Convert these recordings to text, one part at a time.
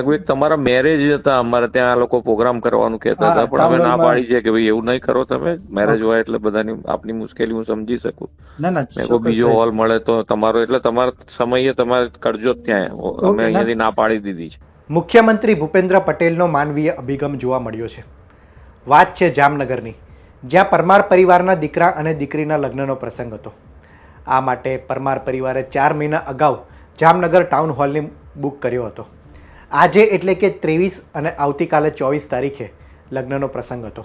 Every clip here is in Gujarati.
એક તમારા મેરેજ હતા અમારે ત્યાં આ લોકો પ્રોગ્રામ કરવાનું કહેતા હતા પણ અમે ના પાડી છે કે ભાઈ એવું નહીં કરો તમે. મેરેજ હોય એટલે બધાની આપની મુશ્કેલી હું સમજી શકું. ના ના મેં કોઈ બીજો હોલ મળે તો તમારો એટલે તમારા સમયે તમારે કરજો ત્યાં. અમે અહીંયાથી ના પાડી દીધી છે. મુખ્યમંત્રી ભૂપેન્દ્ર પટેલનો માનવીય અભિગમ જોવા મળ્યો છે. વાત છે જામનગરની જ્યાં પરમાર પરિવારના દીકરા અને દીકરીના લગ્નનો પ્રસંગ હતો. આ માટે પરમાર પરિવારે ચાર મહિના અગાઉ જામનગર ટાઉન હોલની બુક કર્યો હતો. આજે એટલે કે ત્રેવીસ અને આવતીકાલે ચોવીસ તારીખે લગ્નનો પ્રસંગ હતો.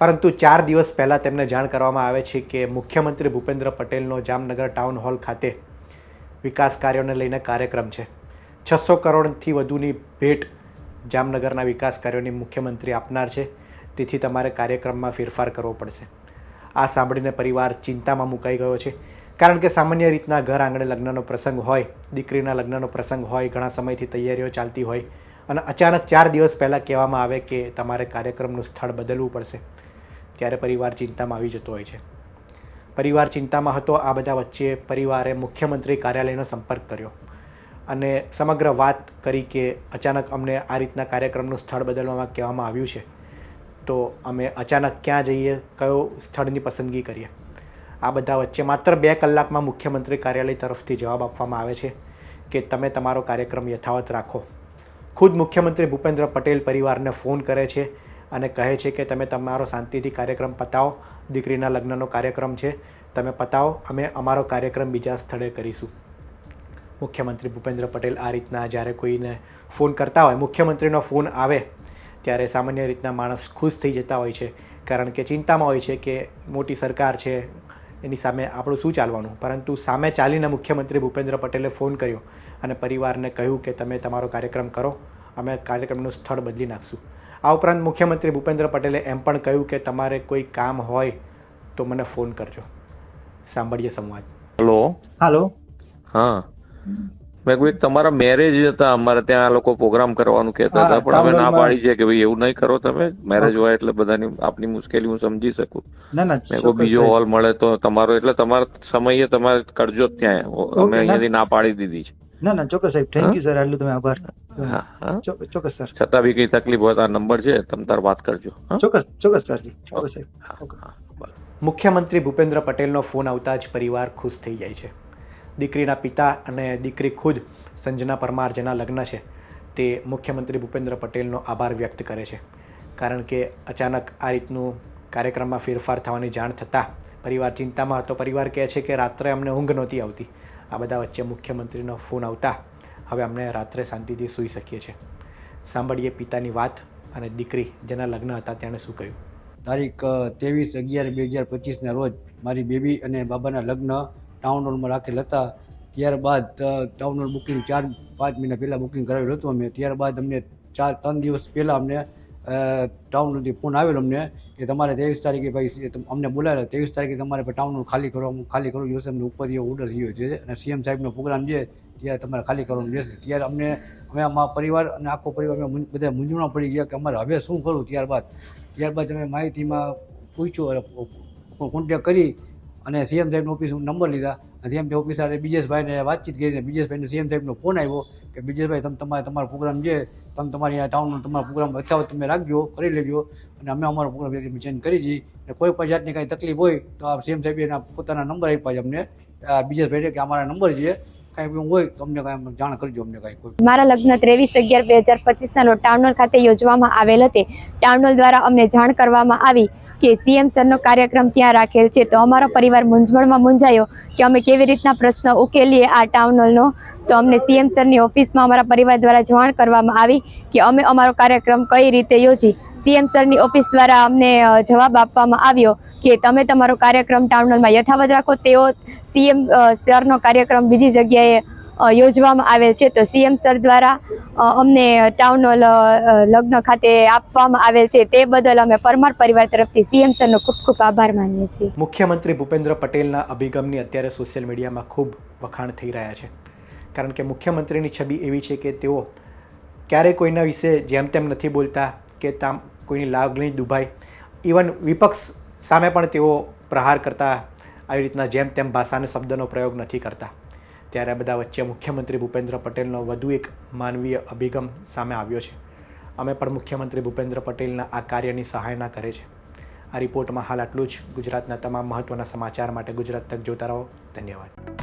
પરંતુ ચાર દિવસ પહેલાં તેમને જાણ કરવામાં આવે છે કે મુખ્યમંત્રી ભૂપેન્દ્ર પટેલનો જામનગર ટાઉન હોલ ખાતે વિકાસ કાર્યોને લઈને કાર્યક્રમ છે. છસો કરોડથી વધુની ભેટ જામનગરના વિકાસ કાર્યોની મુખ્યમંત્રી આપનાર છે. તેથી તમારે કાર્યક્રમમાં ફેરફાર કરવો પડશે. આ સાંભળીને પરિવાર ચિંતામાં મુકાઈ ગયો છે. કારણ કે સામાન્ય રીતના ઘર આંગણે લગ્નનો પ્રસંગ હોય, દીકરીના લગ્નનો પ્રસંગ હોય, ઘણા સમયથી તૈયારીઓ ચાલતી હોય અને અચાનક ચાર દિવસ પહેલાં કહેવામાં આવે કે તમારે કાર્યક્રમનું સ્થળ બદલવું પડશે. ત્યારે પરિવાર ચિંતામાં આવી જતો હોય છે. પરિવાર ચિંતામાં હતો, આ બધા વચ્ચે પરિવારે મુખ્યમંત્રી કાર્યાલયનો સંપર્ક કર્યો અને સમગ્ર વાત કરી કે અચાનક અમને આ રીતના કાર્યક્રમનું સ્થળ બદલવામાં કહેવામાં આવ્યું છે. તો અમે અચાનક ક્યાં જઈએ, કયો સ્થળની પસંદગી કરીએ? આ બધા વચ્ચે માત્ર બે કલાકમાં મુખ્યમંત્રી કાર્યાલય તરફથી જવાબ આપવામાં આવે છે કે તમે તમારો કાર્યક્રમ યથાવત રાખો. ખુદ મુખ્યમંત્રી ભૂપેન્દ્ર પટેલ પરિવારને ફોન કરે છે અને કહે છે કે તમે તમારો શાંતિથી કાર્યક્રમ પતાવો. દીકરીના લગ્નનો કાર્યક્રમ છે. તમે પતાવો. અમે અમારો કાર્યક્રમ બીજા સ્થળે કરીશું. મુખ્યમંત્રી ભૂપેન્દ્ર પટેલ આ રીતના જ્યારે કોઈને ફોન કરતા હોય, મુખ્યમંત્રીનો ફોન આવે, ત્યારે સામાન્ય રીતના માણસ ખુશ થઈ જતા હોય છે. કારણ કે ચિંતામાં હોય છે કે મોટી સરકાર છે એની સામે આપણું શું ચાલવાનું? પરંતુ સામે ચાલીને મુખ્યમંત્રી ભૂપેન્દ્ર પટેલે ફોન કર્યો અને પરિવારને કહ્યું કે તમે તમારો કાર્યક્રમ કરો અમે કાર્યક્રમનું સ્થળ બદલી નાખશું. આ ઉપરાંત મુખ્યમંત્રી ભૂપેન્દ્ર પટેલે એમ પણ કહ્યું કે તમારે કોઈ કામ હોય તો મને ફોન કરજો. સાંભળીએ સંવાદ. હલો. હાલો. હા. મેં કહ્યું તમારા મેરેજ હતા અમારે ત્યાં આ લોકો પ્રોગ્રામ કરવાનું કહેતા હતા પણ અમે ના પાડી છે કે ભાઈ એવું નહીં કરો તમે. મેરેજ હોય એટલે બધાની આપની મુશ્કેલી હું સમજી શકું. ના ના મેં કોઈ બીજો હોલ મળે તો તમારો એટલે તમારા સમયે તમારે કરજો ત્યાં. અમે અહીંયાથી ના પાડી દીધી છે. ના ના ચોક્કસ સાહેબ થેન્ક યુ સર આટલું તમે આભાર. હા હા. ચો- ચોક્કસ સર છતાં બી કઈ તકલીફ હોય તો આ નંબર છે તમે તાર વાત કરજો. ચોક્કસ ચોક્કસ સરજી ચોક્કસ સાહેબ. મુખ્યમંત્રી ભૂપેન્દ્ર પટેલનો ફોન આવતા જ પરિવાર ખુશ થઈ જાય છે. દીકરીના પિતા અને દીકરી ખુદ સંજના પરમાર જેના લગ્ન છે, તે મુખ્યમંત્રી ભૂપેન્દ્ર પટેલનો આભાર વ્યક્ત કરે છે. કારણ કે અચાનક આ રીતનું કાર્યક્રમમાં ફેરફાર થવાની જાણ થતાં પરિવાર ચિંતામાં હતો. પરિવાર કહે છે કે રાત્રે અમને ઊંઘ નહોતી આવતી. આ બધા વચ્ચે મુખ્યમંત્રીનો ફોન આવતા હવે અમને રાત્રે શાંતિથી સૂઈ શકીએ છીએ. સાંભળીએ પિતાની વાત અને દીકરી જેના લગ્ન હતા તેણે શું કહ્યું? તારીખ ત્રેવીસ અગિયાર બે હજાર પચીસના રોજ મારી બેબી અને બાબાના લગ્ન ટાઉન હોલમાં રાખેલ હતા. ત્યારબાદ ટાઉન હોલ બુકિંગ ચાર, પાંચ મહિના પહેલાં બુકિંગ કરાવેલું હતું અમે. ત્યારબાદ અમને ચાર, ત્રણ દિવસ પહેલાં અમને ટાઉન હોલથી ફોન આવેલો અમને કે તમારે ત્રેવીસ તારીખે ભાઈ અમને બોલાવેલા. ત્રેવીસ તારીખે તમારે ટાઉન હોલ ખાલી કરવા ખાલી કરવું જોશે. અમને ઉપરથી ઓર્ડર થયો છે. અને સીએમ સાહેબનો પ્રોગ્રામ છે ત્યારે તમારે ખાલી કરવાનું રહેશે. ત્યારે અમને, અમે અમારા પરિવાર અને આખો પરિવાર, અમે બધા મૂંઝવણ પડી ગયા કે અમારે હવે શું કરવું ત્યારબાદ. ત્યારબાદ અમે માહિતીમાં પૂછ્યું કોન્ટેક કરી. અને સીએમ સાહેબનો ઓફિસ નંબર લીધા. અને સીએમ ઓફિસરે બીજેશભાઈને વાતચીત કરીને બીજેશભાઈને સીએમ સાહેબનો ફોન આવ્યો કે બીજેશભાઈ, તમે તમારે તમારો પ્રોગ્રામ છે તમે તમારી આ ટાઉનનો તમારો પ્રોગ્રામ યથાવત તમે રાખજો, કરી લેજો. અને અમે અમારો પ્રોગ્રામ ચેન્જ કરી છીએ અને કોઈ પણ જાતની કાંઈ તકલીફ હોય તો આ સીએમ સાહેબ એના પોતાના નંબર આપ્યા છે અમને. બીજેશભાઈને કે અમારા નંબર છે. કાંઈ હોય તો અમને કાંઈ જાણ કરજો અમને કાંઈ મારા લગ્ન ત્રેવીસ અગિયાર, બે હજાર પચીસના રોજ ટાઉન ખાતે યોજવામાં આવેલ હતી. ટાઉનલ દ્વારા અમને જાણ કરવામાં આવી. કે સીએમ સરનો કાર્યક્રમ ત્યાં રાખેલ છે. તો અમારો પરિવાર મૂંઝવણમાં મૂંઝાયો કે અમે કેવી રીતના પ્રશ્ન ઉકેલીએ આ ટાઉન હોલનો તો અમને સીએમ સરની ઓફિસમાં અમારા પરિવાર દ્વારા જાણ કરવામાં આવી કે અમે અમારો કાર્યક્રમ કઈ રીતે યોજી. સીએમ સરની ઓફિસ દ્વારા અમને જવાબ આપવામાં આવ્યો કે તમે તમારો કાર્યક્રમ ટાઉન હોલમાં યથાવત રાખો. તેઓ સીએમ સરનો કાર્યક્રમ બીજી જગ્યાએ યોજવામાં આવેલ છે. તો સીએમ સર દ્વારા અમને ટાઉન હોલ લગ્ન ખાતે આપવામાં આવેલ છે. તે બદલ અમે પરમાર પરિવાર તરફથી સીએમ સરનો ખૂબ ખૂબ આભાર માનીએ છીએ. મુખ્યમંત્રી ભૂપેન્દ્ર પટેલના અભિગમની અત્યારે સોશિયલ મીડિયામાં ખૂબ વખાણ થઈ રહ્યા છે. કારણ કે મુખ્યમંત્રીની છબી એવી છે કે તેઓ ક્યારેય કોઈના વિશે જેમ તેમ નથી બોલતા કે તામ કોઈની લાગણી દુભાય. ઇવન વિપક્ષ સામે પણ તેઓ પ્રહાર કરતા આવી રીતના જેમ તેમ ભાષાના શબ્દનો પ્રયોગ નથી કરતા. ત્યારે આ બધા વચ્ચે મુખ્યમંત્રી ભૂપેન્દ્ર પટેલનો વધુ એક માનવીય અભિગમ સામે આવ્યો છે. અમે પણ મુખ્યમંત્રી ભૂપેન્દ્ર પટેલના આ કાર્યની સહાયના કરે છે. આ રિપોર્ટમાં હાલ આટલું જ. ગુજરાતના તમામ મહત્ત્વના સમાચાર માટે ગુજરાત તક જોતા રહો. ધન્યવાદ.